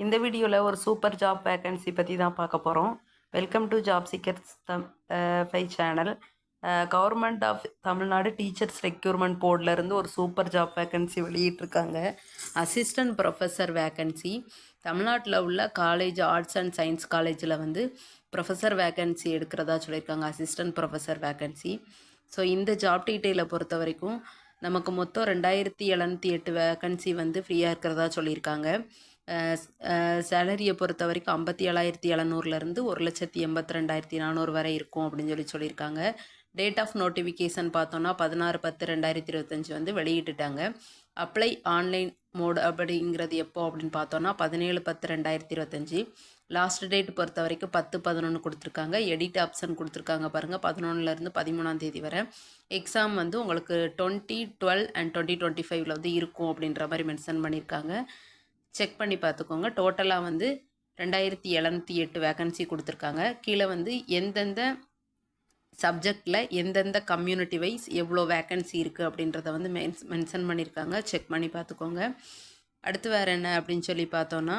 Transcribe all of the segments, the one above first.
இந்த வீடியோவில் ஒரு சூப்பர் ஜாப் வேக்கன்சி பற்றி தான் பார்க்க போகிறோம் வெல்கம் டு ஜாப் சீக்கர்ஸ் தம் five channel government of Tamil Nadu teachers recruitment போர்டிலேருந்து ஒரு சூப்பர் ஜாப் வேக்கன்சி வெளியிட்டிருக்காங்க. அசிஸ்டன்ட் ப்ரொஃபஸர் வேக்கன்சி தமிழ்நாட்டில் உள்ள காலேஜ் ஆர்ட்ஸ் அண்ட் சயின்ஸ் காலேஜில் வந்து ப்ரொஃபஸர் வேக்கன்சி எடுக்கிறதா சொல்லியிருக்காங்க. அசிஸ்டன்ட் ப்ரொஃபஸர் வேக்கன்சி ஸோ இந்த ஜாப் டீட்டெயிலை பொறுத்த வரைக்கும் நமக்கு மொத்தம் ரெண்டாயிரத்தி எழுநூற்றி எட்டு வேக்கன்சி வந்து ஃப்ரீயாக இருக்கிறதா சொல்லியிருக்காங்க. சேலரியை பொறுத்த வரைக்கும் ஐம்பத்தி ஏழாயிரத்தி எழுநூறுலேருந்து ஒரு லட்சத்தி எண்பத்தி ரெண்டாயிரத்தி நானூறு வரை இருக்கும் அப்படின்னு சொல்லி சொல்லியிருக்காங்க. டேட் ஆஃப் நோட்டிஃபிகேஷன் பார்த்தோன்னா பதினாறு பத்து ரெண்டாயிரத்தி இருபத்தஞ்சி வந்து வெளியிட்டுட்டாங்க. அப்ளை ஆன்லைன் மோடு அப்படிங்கிறது எப்போ அப்படின்னு பார்த்தோன்னா பதினேழு பத்து ரெண்டாயிரத்தி இருபத்தஞ்சி. லாஸ்ட் டேட் பொறுத்த வரைக்கும் பத்து பதினொன்று கொடுத்துருக்காங்க. எடிட் ஆப்ஷன் கொடுத்துருக்காங்க பாருங்கள் பதினொன்றுலேருந்து பதிமூணாம் தேதி வரை. எக்ஸாம் வந்து உங்களுக்கு twenty twelve and twenty twenty ஃபைவ்ல வந்து இருக்கும் அப்படின்ற மாதிரி மென்ஷன் பண்ணியிருக்காங்க. செக் பண்ணி பார்த்துக்கோங்க. டோட்டலாக வந்து ரெண்டாயிரத்தி எழுநூற்றி எட்டு வேக்கன்சி கொடுத்துருக்காங்க. கீழே வந்து எந்தெந்த சப்ஜெக்டில் எந்தெந்த கம்யூனிட்டி வைஸ் எவ்வளோ வேக்கன்சி இருக்குது அப்படின்றத வந்து மென்ஸ் மென்ஷன் பண்ணியிருக்காங்க செக் பண்ணி பார்த்துக்கோங்க. அடுத்து வேறு என்ன அப்படின்னு சொல்லி பார்த்தோன்னா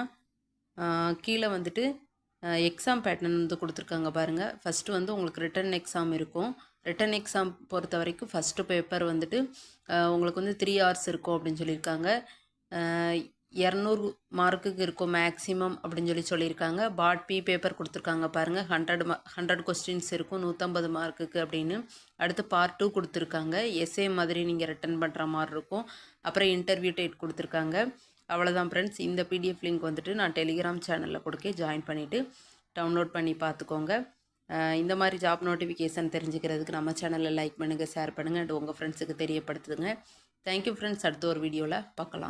கீழே வந்துட்டு எக்ஸாம் பேட்டர்ன் வந்து கொடுத்துருக்காங்க பாருங்கள் ஃபஸ்ட்டு வந்து உங்களுக்கு ரிட்டன் எக்ஸாம் இருக்கும். ரிட்டன் எக்ஸாம் பொறுத்த வரைக்கும் ஃபஸ்ட்டு பேப்பர் வந்துட்டு உங்களுக்கு வந்து த்ரீ ஹவர்ஸ் இருக்கும் அப்படின்னு சொல்லியிருக்காங்க. இரநூறு மார்க்குக்கு இருக்கும் மேக்ஸிமம் அப்படின்னு சொல்லி சொல்லியிருக்காங்க. பாட் பி பேப்பர் கொடுத்துருக்காங்க பாருங்கள் ஹண்ட்ரட் மா ஹண்ட்ரட் கொஸ்டின்ஸ் இருக்கும். நூற்றம்பது மார்க்குக்கு அப்படின்னு அடுத்து பார்ட் டூ கொடுத்துருக்காங்க. எஸ்ஏ மாதிரி நீங்கள் ரிட்டன் பண்ணுற மாதிரி இருக்கும். அப்புறம் இன்டர்வியூ டேட் கொடுத்துருக்காங்க. அவ்வளோதான் ஃப்ரெண்ட்ஸ் இந்த பிடிஎஃப் லிங்க் வந்துட்டு நான் டெலிகிராம் சேனலில் கொடுக்க ஜாயின் பண்ணிவிட்டு டவுன்லோட் பண்ணி பார்த்துக்கோங்க. இந்த மாதிரி ஜாப் நோட்டிஃபிகேஷன் தெரிஞ்சுக்கிறதுக்கு நம்ம சேனலில் லைக் பண்ணுங்கள் ஷேர் பண்ணுங்கள் அண்ட் உங்கள் ஃப்ரெண்ட்ஸுக்கு தெரியப்படுத்துதுங்க தேங்க்யூ ஃப்ரெண்ட்ஸ் அடுத்த ஒரு வீடியோவில் பார்க்கலாம்.